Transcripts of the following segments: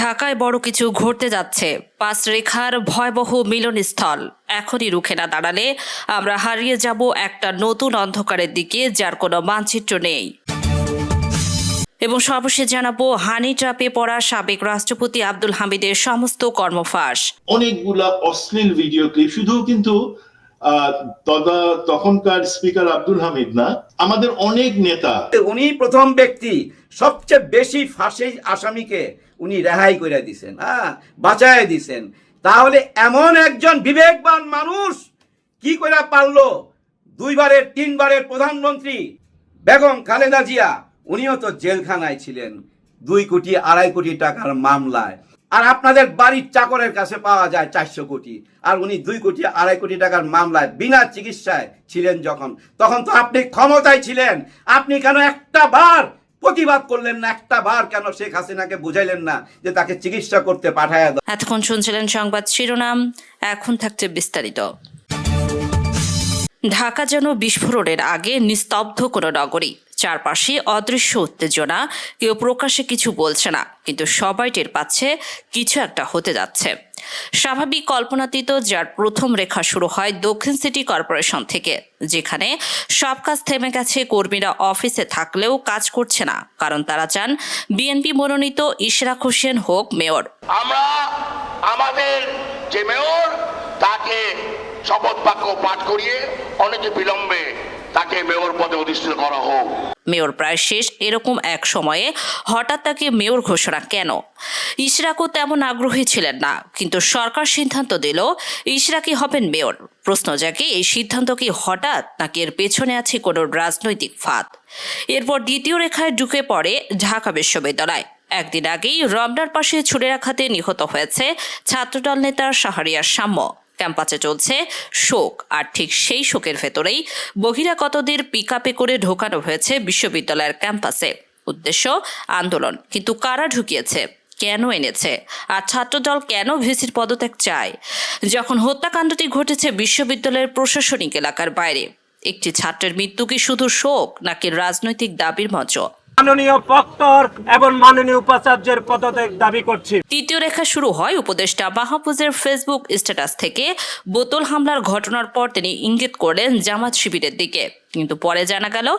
ঢাকায় বড় কিছু ঘটতে যাচ্ছে। পাঁচ রেখার ভয়াবহ মিলনস্থল। এখনই রুখে না দাঁড়ালে আমরা হারিয়ে যাব একটা নতুন অন্ধকারের দিকে যার কোনো মানচিত্র নেই। এবং সর্বশেষ জানাব হানি ট্রাপে পড়া সাবেক রাষ্ট্রপতি আব্দুল হামিদের সমস্ত কর্মফাঁস। অনেকগুলা অশ্লীল ভিডিও ক্লিপ শুধু কিন্তু তদা তখনকার স্পিকার আব্দুল হামিদ না আমাদের অনেক নেতা। উনি প্রথম ব্যক্তি সবচেয়ে বেশি ফাঁসি আসামিকে উনি রেহাই করে দিছেন হ্যাঁ বাঁচায় দিছেন। তাহলে এমন একজন বিবেকবান মানুষ কি করে পারল? দুইবারের, তিনবারের প্রধানমন্ত্রী বেগম খালেদা জিয়া, উনিও তো জেলখানায় ছিলেন, দুই কোটি, আড়াই কোটি টাকার মামলায়। আর আপনাদের বাড়ির চাকরের কাছে পাওয়া যায় চারশো কোটি, আর উনি দুই কোটি, আড়াই কোটি টাকার মামলায় বিনা চিকিৎসায় ছিলেন যখন। তখন তো আপনি ক্ষমতায় ছিলেন, আপনি কেন একটা বার প্রতিবাদ করলেন না, একটা বার কেন শেখ হাসিনাকে বুঝাইলেন না যে তাকে চিকিৎসা করতে পাঠায় এতক্ষণ শুনছিলেন সংবাদ শিরোনাম, এখন থাকছে বিস্তারিত। ঢাকা যেন বিস্ফোরণের আগে নিস্তব্ধ কোনো নগরী, চারপাশে অদৃশ্য উত্তেজনা, কেউ প্রকাশ্যে কিছু বলছে না, কিন্তু সবাই টের পাচ্ছে কিছু একটা হতে যাচ্ছে। স্বাভাবিক কল্পনাতীত যার প্রথম রেখা শুরু হয় দক্ষিণ সিটি কর্পোরেশন থেকে, যেখানে সব কাজ থেমে গেছে, কর্মীরা অফিসে থাকলেও কাজ করছে না। কারণ তারা চান বিএনপি মনোনীত ইশরাক হোসেন হোক মেয়র। আমরা আমাদের যে মেয়র, তাকে শপথ বাক্য পাঠ করিয়ে অনেকে বিলম্বে তাকে মেয়র পদে অধিষ্ঠিত করা হোক। মেয়র প্রায় শেষ এরকম এক সময়ে হঠাৎ তাকে মেয়র ঘোষণা কেন? ইশরাকও তেমন আগ্রহী ছিলেন না, কিন্তু সরকার সিদ্ধান্ত দিল ইশরাকই হবেন মেয়র। প্রশ্ন জাগে, এই সিদ্ধান্ত কি হঠাৎ নাকি এর পেছনে আছে কোনো রাজনৈতিক ফাঁদ? এরপর দ্বিতীয় রেখায় ঢুকে পড়ে ঢাকা বিশ্ববিদ্যালয়। একদিন আগেই রমনার পাশে ছুড়ে রাখাতে নিহত হয়েছে ছাত্রদল নেতা শাহরিয়ার সাম্য। ক্যাম্পাসে চলছে শোক। আর ঠিক সেই শোকের ভেতরেই বহিরাগতদের পিক আপে করে ঢোকানো হয়েছে বিশ্ববিদ্যালয়ের ক্যাম্পাসে। উদ্দেশ্য, আন্দোলন। কিন্তু কারা ঢুকিয়েছে? কেন এনেছে? আর ছাত্রদল কেন ভিসির পদত্যাগ চায়? যখন হত্যাকাণ্ডটি ঘটেছে বিশ্ববিদ্যালয়ের প্রশাসনিক এলাকার বাইরে। একটি ছাত্রের মৃত্যু কি শুধু শোক নাকি রাজনৈতিক দাবির মঞ্চ? পর ইঙ্গিত শিবিরের দিকে। কিন্তু পরে জানা গেল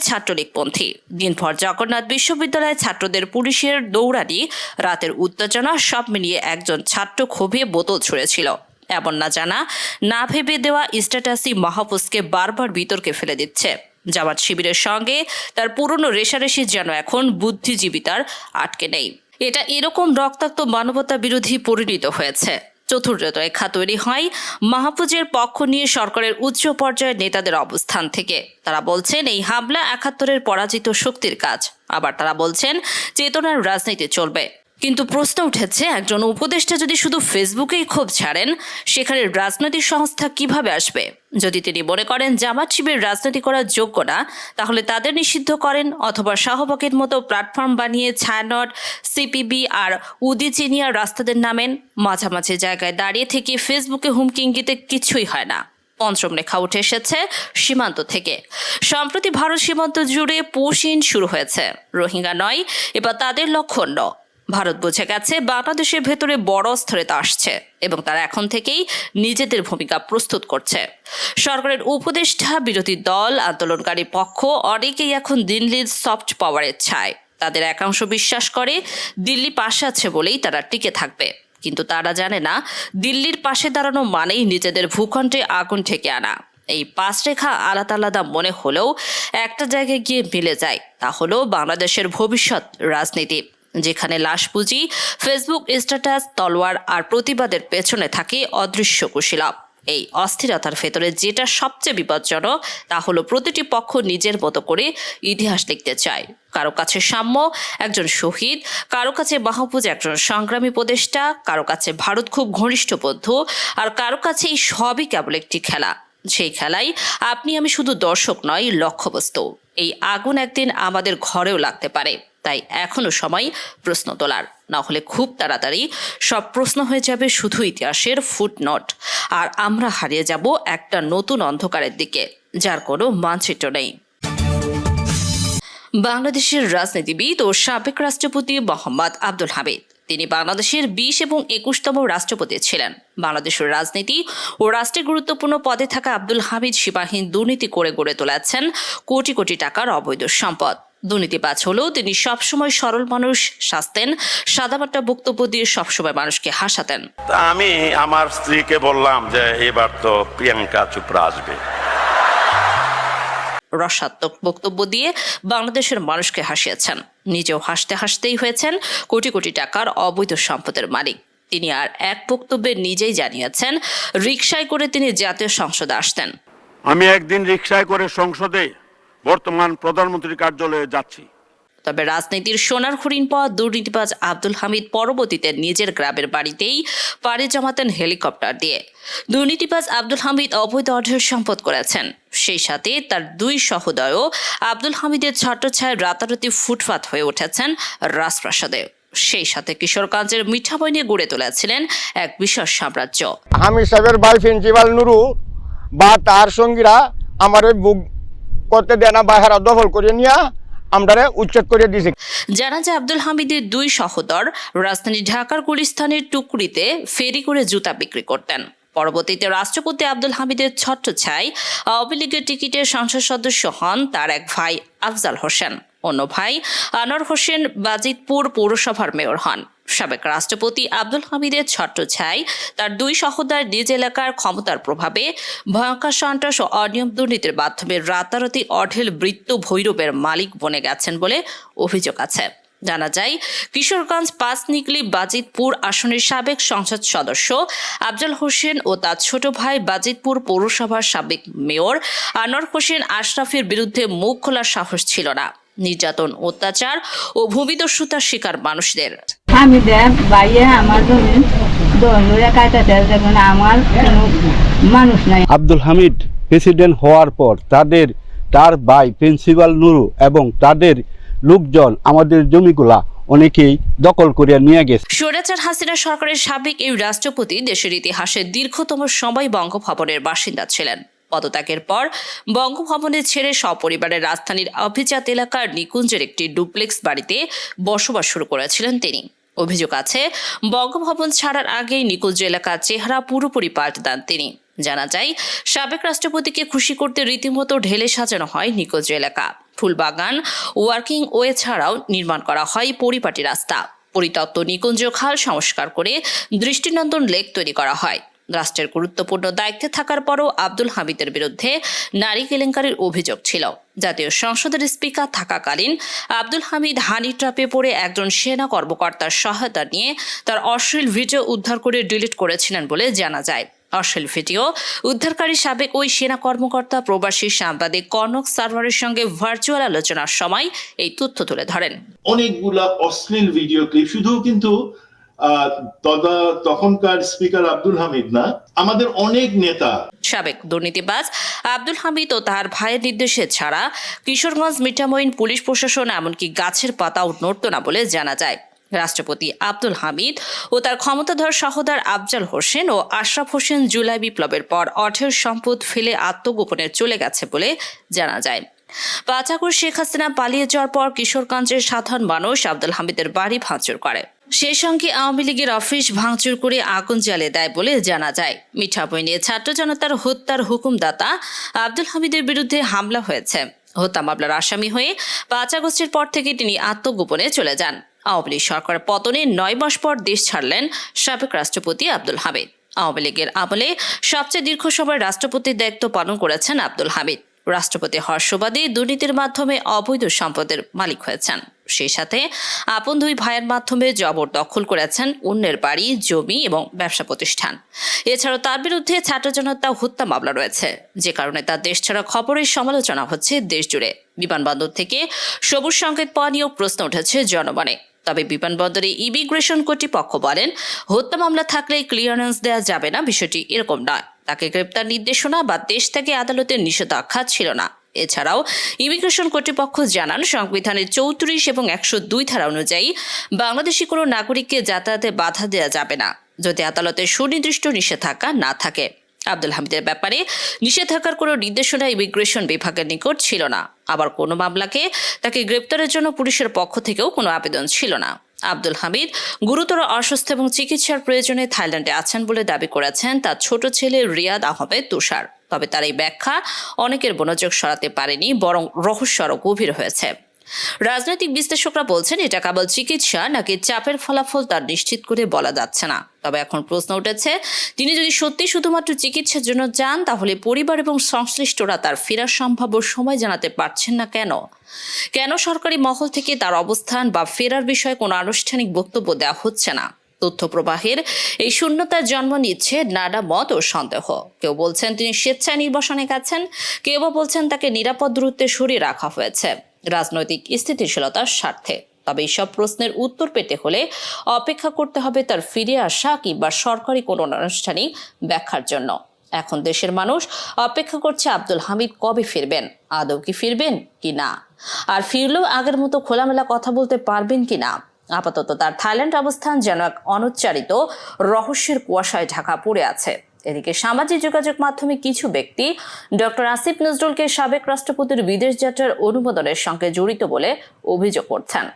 ছাত্রলীগপন্থী। দিনভর জগন্নাথ বিশ্ববিদ্যালয়ের ছাত্রদের পুলিশের দৌড়ানি, রাতের উত্তেজনা, সব মিলিয়ে একজন ছাত্র ক্ষোভে বোতল ছুঁড়েছিল। এমন না জানা, না ভেবে দেওয়া স্ট্যাটাসই মাহফুজকে বারবার বিতর্কে ফেলে দিচ্ছে। জামাত শিবিরের সঙ্গে তার পুরনো রেশারেশি যেন এখন বুদ্ধিজীবিতার আটকে নেই। এটা এরকম রক্তাক্ত মানবতা বিরোধী পরিণত হয়েছে। চতুর্থ রেখা তৈরি হয় মাহফুজের পক্ষ নিয়ে সরকারের উচ্চ পর্যায়ের নেতাদের অবস্থান থেকে। তারা বলছেন, এই হামলা একাত্তরের পরাজিত শক্তির কাজ। আবার তারা বলছেন, চেতনার রাজনীতি চলবে। কিন্তু প্রশ্ন উঠেছে, একজন উপদেষ্টা যদি শুধু ফেসবুকেই ক্ষোভ ছাড়েন, সেখানে রাজনৈতিক সংস্থা কীভাবে আসবে? যদি তিনি মনে করেন জামাত শিবির রাজনীতি করার যোগ্য না, তাহলে তাদের নিষিদ্ধ করেন অথবা শাহবাগের মতো প্ল্যাটফর্ম বানিয়ে ছায়ানট, সিপিবি আর উদিচিনিয়া রাস্তাদের নামেন। মাঝামাঝি জায়গায় দাঁড়িয়ে থেকে ফেসবুকে হুমকি ইঙ্গিতে কিছুই হয় না। পঞ্চম রেখা উঠে এসেছে সীমান্ত থেকে। সম্প্রতি ভারত সীমান্ত জুড়ে পুশিন শুরু হয়েছে। রোহিঙ্গা নয়, এবার তাদের লক্ষণ ভারত বুঝে গেছে বাংলাদেশের ভেতরে বড় অস্থিরতা আসছে এবং তারা এখন থেকেই নিজেদের ভূমিকা প্রস্তুত করছে। সরকারের উপদেষ্টা, বিরোধী দল, আন্দোলনকারী পক্ষ অনেকেই এখন দিল্লির সফট পাওয়ারের ছায়। তাদের একাংশ বিশ্বাস করে দিল্লি পাশে আছে বলেই তারা টিকে থাকবে। কিন্তু তারা জানে না, দিল্লির পাশে দাঁড়ানো মানেই নিজেদের ভূখণ্ডে আগুন ঠেকে আনা। এই পাঁচ রেখা আলাদা আলাদা মনে হলেও একটা জায়গায় গিয়ে মিলে যায়, তা হলো বাংলাদেশের ভবিষ্যৎ রাজনীতি। যেখানে লাশ পুঁজি, ফেসবুক, স্ট্যাটাস, তলোয়ার আর প্রতিবাদের পেছনে থাকে অদৃশ্য কুশীলভ এই অস্থিরতার ভেতরে যেটা সবচেয়ে বিপজ্জনক, তা হলো প্রতিটি পক্ষ নিজের মতো করে ইতিহাস লিখতে চায়। কারও কাছে সাম্য, একজন শহীদ, কারও কাছে মাহফুজ একজন সংগ্রামী উপদেষ্টা, কারও কাছে ভারত খুব ঘনিষ্ঠ বন্ধু, আর কারও কাছে এই সবই কেবল একটি খেলা। সেই খেলায় আপনি আমি শুধু দর্শক নয়, লক্ষ্যবস্তু। এই আগুন একদিন আমাদের ঘরেও লাগতে পারে। তাই এখনও সময় প্রশ্ন তোলার। না হলে খুব তাড়াতাড়ি সব প্রশ্ন হয়ে যাবে শুধু ইতিহাসের ফুটনোট আর আমরা হারিয়ে যাব একটা নতুন অন্ধকারের দিকে, যার কোনো মানচিত্র নেই। বাংলাদেশের রাজনীতিবিদ ও সাবেক রাষ্ট্রপতি মোহাম্মদ আব্দুল হামিদ। তিনি বাংলাদেশের বিশ এবং একুশতম রাষ্ট্রপতি ছিলেন। বাংলাদেশের রাজনীতি ও রাষ্ট্রের গুরুত্বপূর্ণ পদে থাকা আব্দুল হামিদ সীমাহীন দুর্নীতি করে গড়ে তুলেছেন কোটি কোটি টাকার অবৈধ সম্পদ। দুর্নীতিবাজ হলেও তিনি সবসময় সরল মানুষ সাজতেন সাদামাটা বক্তব্য দিয়ে সবসময় মানুষকে হাসাতেন। আমি আমার স্ত্রীকে বললাম যে এবার তো প্রিয়াঙ্কা চোপড়া আসবে। রসাত্মক বক্তব্য দিয়ে বাংলাদেশের মানুষকে হাসিয়েছেন। নিজেও হাসতে হাসতেই হয়েছেন কোটি কোটি টাকার অবৈধ সম্পদের মালিক। তিনি আর এক বক্তব্যে নিজেই জানিয়েছেন রিকশায় করে তিনি জাতীয় সংসদে আসতেন। আমি একদিন রিক্সায় করে সংসদে বর্তমান প্রধানমন্ত্রীর কার্যালয়ে যাচ্ছি। তবে রাজনীতির সোনার হরিণ পাওয়া দুর্নীতিবাজ আব্দুল হামিদ পরবর্তীতে নিজের গ্রামের বাড়িতেই পাড়ি জমাতেন হেলিকপ্টার দিয়ে। দুর্নীতিবাজ আব্দুল হামিদ অবৈধ অর্ধের সম্পদ করেছেন। সেই সাথে তার দুই সহোদয়ও আব্দুল হামিদের ছত্রছায় রাতারাতি ফুটপাত হয়ে উঠেছেন রাজপ্রাসাদে। সেই সাথে কিশোরগঞ্জের মিঠাবই নিয়ে গড়ে তুলেছিলেন এক বিশাল সাম্রাজ্য। হামিদ সাহেবের ভাই প্রিন্সিপাল নুরু বা তার সঙ্গীরা আমার বুক করতে দেয় না বাহারা দখল করে নিয়ে আমরা উচ্ছেদ করে দিয়েছে জানা যায় আব্দুল হামিদের দুই সহোদর রাজধানী ঢাকার গুলিস্তানের টুকরিতে ফেরি করে জুতা বিক্রি করতেন। পরবর্তীতে রাষ্ট্রপতি আব্দুল হামিদের ছত্রছায় আওয়ামী লীগের টিকিটের সংসদ সদস্য হন তার এক ভাই আফজাল হোসেন। অন্য ভাই আনোয়ার হোসেন বাজিতপুর পৌরসভার মেয়র হন। সাবেক রাষ্ট্রপতি আব্দুল হামিদের ছত্রছায় তার দুই সহোদর নিজ এলাকার ক্ষমতার প্রভাবে ভয়ঙ্কর সন্ত্রাস ও অনিয়ম দুর্নীতির মাধ্যমে রাতারাতি অঢেল বৃত্ত ভৈরবের মালিক বনে গেছেন বলে অভিযোগ আছে। জানা যায়, কিশোরগঞ্জ পাঁচ নিকলি বাজিতপুর আসনের সাবেক সংসদ সদস্য আফজল হোসেন ও তার ছোট ভাই বাজিতপুর পৌরসভার সাবেক মেয়র আনোয়ার হোসেন আশরাফের বিরুদ্ধে মুখ খোলার সাহস ছিল না। নির্যাতন, অত্যাচার ও ভূমিদস্যুতার শিকার মানুষদের। আমি দেখ বাইরে আমার জমি কাটাতে দেখুন আমার কোনো মানুষ নাই। আব্দুল হামিদ প্রেসিডেন্ট হওয়ার পর তাদের তার ভাই প্রিন্সিপাল নুরু এবং তাদের লোকজন আমাদের জমিগুলা অনেকেই দখল করে নিয়ে গেছে। স্বৈরাচার হাসিনা সরকারের সাবেক এই রাষ্ট্রপতি দেশের ইতিহাসে দীর্ঘতম সময় বঙ্গভবনের বাসিন্দা ছিলেন। পদত্যাগের পর বঙ্গভবনে ছেড়ে সপরিবারে রাজধানীর অভিজাত এলাকার নিকুঞ্জের একটি ডুপ্লেক্স বাড়িতে বসবাস শুরু করেছিলেন তিনি। অভিযোগ আছে, বঙ্গভবন ছাড়ার আগেই নিকুঞ্জ এলাকার চেহারা পুরোপুরি পাল্টে দেন তিনি। জানা যায়, সাবেক রাষ্ট্রপতিকে খুশি করতে রীতিমতো ঢেলে সাজানো হয় নিকুঞ্জ এলাকা। ফুলবাগান, ওয়ার্কিং ওয়ে ছাড়াও নির্মাণ করা হয় পরিপাটি রাস্তা। পরিত্যক্ত নিকুঞ্জ খাল সংস্কার করে দৃষ্টিনন্দন লেক তৈরি করা হয়। রাষ্ট্রের গুরুত্বপূর্ণ দায়িত্বে থাকার পরও আব্দুল হামিদের বিরুদ্ধে নারী কেলেঙ্কারির অভিযোগ ছিল। জাতীয় সংসদের স্পিকার থাকাকালীন আব্দুল হামিদ হানি ট্রাপে পড়ে একজন সেনা কর্মকর্তার সহায়তা নিয়ে তার অশ্লীল ভিডিও উদ্ধার করে ডিলিট করেছিলেন বলে জানা যায়। অশ্লীল ভিডিও উদ্ধারকারী সাবেক ওই সেনা কর্মকর্তা প্রবাসী সাংবাদিক কনক সার্ভারের সঙ্গে ভার্চুয়াল আলোচনার সময় এই তথ্য তুলে ধরেন। অনেকগুলা অশ্লীল ভিডিও ক্লিপ, শুধু কিন্তু তখনকার স্পিকার আব্দুল হামিদ না, আমাদের অনেক নেতা। সাবেক দুর্নীতিবাজ আব্দুল হামিদ ও তার ভাইয়ের নির্দেশে ছাড়া কিশোরগঞ্জ মিঠামইন পুলিশ প্রশাসন, এমনকি গাছের পাতাও নড়ত না বলে জানা যায়। রাষ্ট্রপতি আব্দুল হামিদ ও তার ক্ষমতাধর সহদার আফজাল হোসেন ও আশরাফ হোসেন জুলাই বিপ্লবের পর অঠের সম্পদ ফেলে আত্মগোপনে চলে গেছে বলে জানা যায়। পাচাকুর শেখ হাসিনা পালিয়ে যাওয়ার পর কিশোরগঞ্জের সাধারণ মানুষ আব্দুল হামিদের বাড়ি ভাঙচুর করে। সেই সঙ্গে আওয়ামী লীগের অফিস ভাঙচুর করে আগুন জ্বালিয়ে দেয় বলে জানা যায়। মিঠাবই নিয়ে ছাত্র জনতার হত্যার হুকুমদাতা আব্দুল হামিদের বিরুদ্ধে হামলা হয়েছে। হত্যা মামলার আসামি হয়ে পাঁচ আগস্টের পর থেকে তিনি আত্মগোপনে চলে যান। আওয়ামী লীগ সরকার পতনে নয় মাস পর দেশ ছাড়লেন সাবেক রাষ্ট্রপতি আব্দুল হামিদ। আওয়ামী লীগের আমলে সবচেয়ে দীর্ঘ সময় রাষ্ট্রপতির দায়িত্ব পালন করেছেন আব্দুল হামিদ। রাষ্ট্রপতি হর্ষবাদী দুর্নীতির মাধ্যমে অবৈধ সম্পদের মালিক হয়েছেন। সেই সাথে আপন দুই ভাইয়ের মাধ্যমে জবরদখল করেছেন অন্যের বাড়ি, জমি এবং ব্যবসা প্রতিষ্ঠান। এছাড়াও তার বিরুদ্ধে ছাত্র জনতা হত্যা মামলা রয়েছে। যে কারণে তার দেশ ছাড়া খবরের সমালোচনা হচ্ছে দেশ জুড়ে। বিমানবন্দর থেকে সবুজ সংকেত পাওয়া নিয়েও প্রশ্ন উঠেছে জনমনে তবে বিমানবন্দরে ইমিগ্রেশন কর্তৃপক্ষ বলেন, হত্যা মামলা থাকলে ক্লিয়ারেন্স দেওয়া যাবে না, বিষয়টি এরকম নয়। তাকে গ্রেপ্তার নির্দেশনা বা দেশ থেকে আদালতের নিষেধাজ্ঞা ছিল না। এছাড়াও ইমিগ্রেশন কর্তৃপক্ষ জানান, সংবিধানের চৌত্রিশ এবং একশো দুই ধারা অনুযায়ী বাংলাদেশি কোনো নাগরিককে যাতায়াতে বাধা দেওয়া যাবে না, যদি আদালতের সুনির্দিষ্ট নিষেধাজ্ঞা না থাকে। আব্দুল হামিদের ব্যাপারে নিষেধাজ্ঞার কোনো নির্দেশনা ইমিগ্রেশন বিভাগের নিকট ছিল না। আবার কোনো মামলাকে তাকে গ্রেপ্তারের জন্য পুলিশের পক্ষ থেকেও কোনো আবেদন ছিল না। আব্দুল হামিদ। গুরুতর অসুস্থ এবং চিকিৎসার প্রয়োজনে থাইল্যান্ডে আছেন বলে দাবি করেছেন তার ছোট ছেলে রিয়াদ আহমেদ তুষার। তবে তার এই ব্যাখ্যা অনেকের মনোযোগ সরাতে পারেনি, বরং রহস্য আরও গভীর হয়েছে। রাজনৈতিক বিশ্লেষকরা বলছেন, এটা কেবল চিকিৎসা নাকি চাপের ফলাফল তার নিশ্চিত করে বলা যাচ্ছে না। তবে এখন প্রশ্ন উঠেছে, তিনি যদি সত্যি শুধুমাত্র চিকিৎসার জন্য যান, তাহলে পরিবার এবং সংশ্লিষ্টরা তার ফেরার সম্ভাব্য সময় জানাতে পারছেন না কেন? কেন সরকারি মহল থেকে তার অবস্থান বা ফেরার বিষয়ে কোনো আনুষ্ঠানিক বক্তব্য দেওয়া হচ্ছে না? তথ্য প্রবাহের এই শূন্যতার জন্ম নিচ্ছে নানা মত ও সন্দেহ। কেউ বলছেন, তিনি স্বেচ্ছায় নির্বাসনে গেছেন, কেউ বা বলছেন তাকে নিরাপদ দূরত্বে সরিয়ে রাখা হয়েছে। রাজনৈতিক স্থিতিশীলতার স্বার্থে। তবে এইসব প্রশ্নের উত্তর পেতে হলে অপেক্ষা করতে হবে তার ফিরে আসা কিংবা সরকারি কোনো আনুষ্ঠানিক ব্যাখ্যার জন্য। এখন দেশের মানুষ অপেক্ষা করছে আব্দুল হামিদ কবে ফিরবেন, আদৌ কি ফিরবেন কি না? আর ফিরলেও আগের মতো খোলামেলা কথা বলতে পারবেন কি না? আপাতত তার থাইল্যান্ড অবস্থান যেন এক অনুচ্চারিত রহস্যের কুয়াশায় ঢাকা পড়ে আছে। এদিকে সামাজিক যোগাযোগ মাধ্যমে কিছু ব্যক্তি ডক্টর আসিফ নজরুলকে সাবেক রাষ্ট্রপতির বিদেশ যাত্রার অনুমোদনের সঙ্গে জড়িত বলে অভিযোগ করছেন।